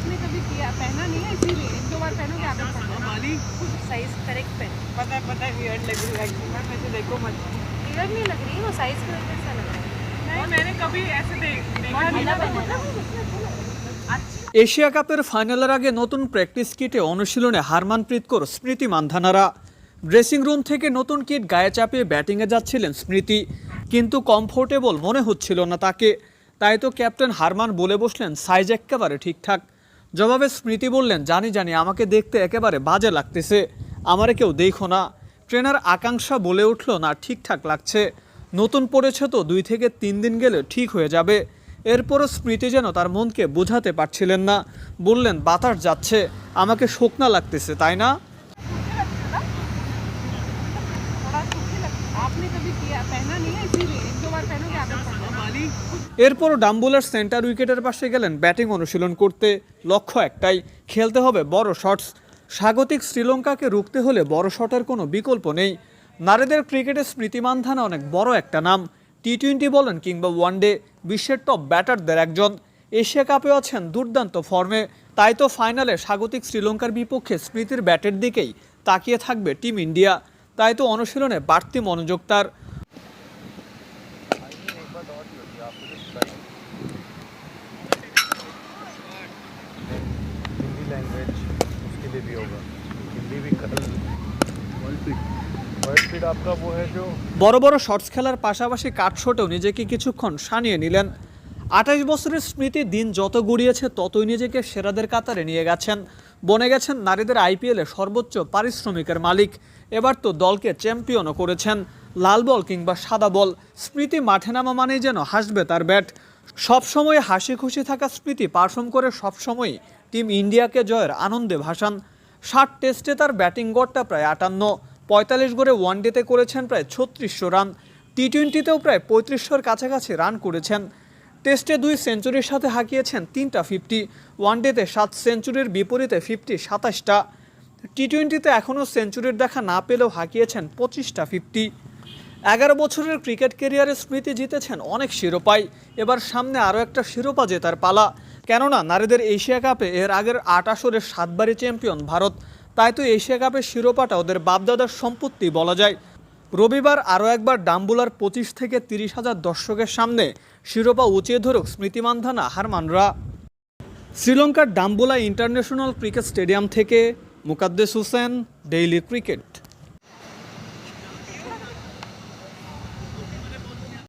आपने कभी किया पहना नहीं है इसीलिए एक दो बार पहनोगे आदत पड़ जाएगी साइज करेक्ट पहन पता है पता है वियर्ड लग रही है एक्चुअली मैम ऐसे देखो मत इधर नहीं लग रही है वो साइज करेक्ट सा लग रहा है नहीं मैंने कभी ऐसे देख देखा नहीं ढीला पहना है এশিয়া কাপের ফাইনালের আগে নতুন প্র্যাকটিস কিটে অনুশীলনে হারমানপ্রীত কৌর স্মৃতি মান্ধানারা ড্রেসিং রুম থেকে নতুন কিট গায়ে চাপিয়ে ব্যাটিংয়ে যাচ্ছিলেন স্মৃতি কিন্তু কমফোর্টেবল মনে হচ্ছিল না তাকে তাই তো ক্যাপ্টেন হারমান বলে বসলেন সাইজ একেবারে ঠিকঠাক জবাবে স্মৃতি বললেন, জানি জানি, আমাকে দেখতে একেবারে বাজে লাগতেছে। আমারে কেউ দেখো না। ট্রেনার আকাঙ্ক্ষা বলে উঠল, না, ঠিকঠাক লাগছে। নতুন পড়েছে তো, দুই থেকে তিন দিন গেলে ঠিক হয়ে যাবে। এরপরও স্মৃতি যেন তার মনকে বোঝাতে পারছিলেন না। বললেন, বাতাস যাচ্ছে, আমাকে শুকনা লাগতেছে, তাই না? आपने कभी किया पहना नहीं है इसीलिए एक दो बार पहनोगे आदत पड़ जाएगी এরপরও ডাম্বুলার সেন্টার উইকেটের পাশে গেলেন ব্যাটিং অনুশীলন করতে লক্ষ্য একটাই খেলতে হবে বড় শটস স্বাগতিক শ্রীলঙ্কাকে রুখতে হলে বড় শটের কোনো বিকল্প নেই নারীদের ক্রিকেটে স্মৃতি মান্ধানা অনেক বড় একটা নাম টি টোয়েন্টি বলেন কিংবা ওয়ানডে বিশ্বের টপ ব্যাটারদের একজন এশিয়া কাপেও আছেন দুর্দান্ত ফর্মে তাই তো ফাইনালে স্বাগতিক শ্রীলঙ্কার বিপক্ষে স্মৃতির ব্যাটের দিকেই তাকিয়ে থাকবে টিম ইন্ডিয়া তাই তো অনুশীলনে বাড়তি মনোযোগ তার। বড় বড় শর্টস খেলার পাশাপাশি কাটশটেও নিজেকে কিছুক্ষণ সানিয়ে নিলেন। আঠাশ বছরের স্মৃতি দিন যত গড়িয়েছে ততই নিজেকে সেরাদের কাতারে নিয়ে গেছেন। বনে গেছেন নারীদের আইপিএলে সর্বোচ্চ পারিশ্রমিকের মালিক। এবার তো দলকে চ্যাম্পিয়নও করেছেন। লাল বল কিংবা সাদা বল, স্মৃতি মাঠে নামা মানেই যেন হাসবে তার ব্যাট। সবসময় হাসি খুশি থাকা স্মৃতি পারফর্ম করে সবসময় টিম ইন্ডিয়াকে জয়ের আনন্দে ভাসান। ষাট টেস্টে তার ব্যাটিং গড়টা প্রায় আটান্ন। পঁয়তাল্লিশ গড়ে ওয়ানডেতে করেছেন প্রায় ছত্রিশশো রান। টি টোয়েন্টিতেও প্রায় পঁয়ত্রিশশোর কাছাকাছি রান করেছেন। টেস্টে দুই সেঞ্চুরির সাথে হাঁকিয়েছেন তিনটা ফিফটি, ওয়ানডেতে সাত সেঞ্চুরির বিপরীতে ফিফটি, সাতাশটা। টি টোয়েন্টিতে এখনও সেঞ্চুরির দেখা না পেলেও হাঁকিয়েছেন পঁচিশটা ফিফটি। এগারো বছরের ক্রিকেট ক্যারিয়ারে স্মৃতি জিতেছেন অনেক শিরোপাই। এবার সামনে আরও একটা শিরোপা জেতার পালা। কেননা নারীদের এশিয়া কাপে এর আগের আট আসরের সাতবারই চ্যাম্পিয়ন ভারত। তাই তো এশিয়া কাপের শিরোপাটা ওদের বাপদাদার সম্পত্তি বলা যায়। রবিবার আরও একবার ডাম্বুলার পঁচিশ থেকে তিরিশ হাজার দর্শকের সামনে শিরোপা উঁচিয়ে ধরুক স্মৃতিমান্ধানা হারমানরা। শ্রীলঙ্কার ডাম্বুলা ইন্টারন্যাশনাল ক্রিকেট স্টেডিয়াম থেকে মুকাদ্দেস হোসেন, ডেইলি ক্রিকেট।